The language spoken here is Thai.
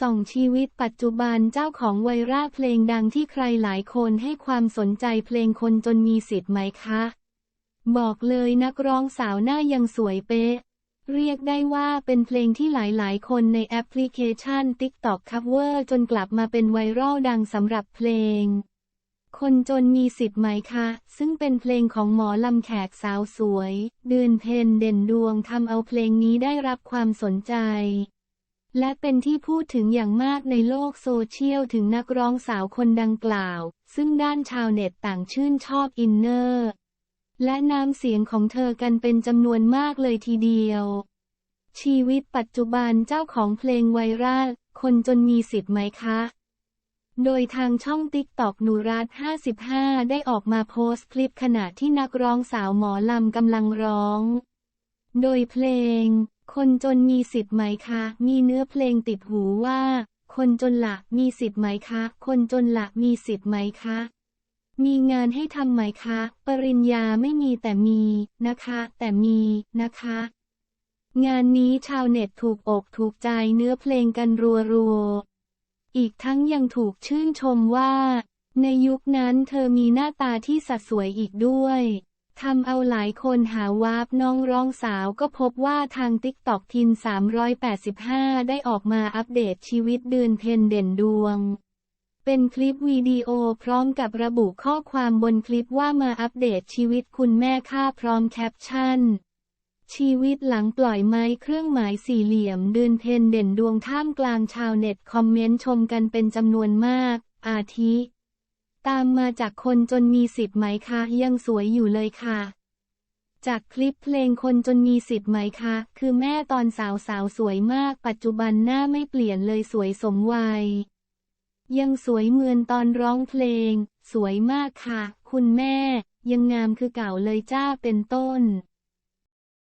ส่องชีวิตปัจจุบันเจ้าของไวรัลเพลงดังที่ใครหลายคนให้ความสนใจเพลงคนจนมีสิทธิ์ไหมคะ บอกเลยนักร้องสาวหน้ายังสวยเป๊ะ เรียกได้ว่าเป็นเพลงที่หลายๆ คนในแอปพลิเคชัน TikTok Cover จนกลับมาเป็นไวรัลดังสำหรับเพลง คนจนมีสิทธิ์ไหมคะ ซึ่งเป็นเพลงของหมอลำแขกสาวสวย เดือนเพนเด่นดวงทำเอาเพลงนี้ได้รับความสนใจ และเป็นที่พูดถึงอย่างมากในโลกโซเชียลถึงนักร้องสาวคนดังกล่าว ซึ่งด้านชาวเน็ตต่างชื่นชอบอินเนอร์ และน้ำเสียงของเธอกันเป็นจำนวนมากเลยทีเดียว ชีวิตปัจจุบันเจ้าของเพลงไวรัลคนจนมีสิทธิ์ไหมคะ โดยทางช่องติ๊กตอกนูรัต55 ได้ออกมาโพสต์คลิปขณะที่นักร้องสาวหมอลำกำลังร้อง โดยเพลง คนจนมีสิทธิ์ไหมคะ มีเนื้อเพลงติดหูว่า คนจนละมีสิทธิ์ไหมคะ คนจนละมีสิทธิ์ไหมคะ มีงานให้ทำไหมคะ ปริญญาไม่มีแต่มีนะคะ แต่มีนะคะ งานนี้ชาวเน็ตถูกอกถูกใจเนื้อเพลงกันรัวๆ อีกทั้งยังถูกชื่นชมว่า ในยุคนั้นเธอมีหน้าตาที่สัดสวยอีกด้วย ทำเอาหลายคนหาวาบน้องร้องสาวก็พบว่าทางติ๊กตอกทิน 385 ได้ออกมาอัปเดตชีวิตเดือนเพนเด่นดวง เป็นคลิปวิดีโอพร้อมกับระบุข้อความบนคลิปว่ามาอัปเดตชีวิตคุณแม่ค่าพร้อมแคปชั่น ชีวิตหลังปล่อยไม้เครื่องหมายสี่เหลี่ยมเดือนเพนเด่นดวงท่ามกลางชาวเน็ตคอมเมนต์ชมกันเป็นจำนวนมาก อาทิ ตามมาจากคนจนมีสิทธิ์ไหมคะยังสวยอยู่เลยค่ะ จากคลิปเพลงคนจนมีสิทธิ์ไหมคะ คือแม่ตอนสาวสาวสวยมาก ปัจจุบันหน้าไม่เปลี่ยนเลยสวยสมวัย ยังสวยเหมือนตอนร้องเพลง สวยมากค่ะ คุณแม่ ยังงามคือเก่าเลยจ้าเป็นต้น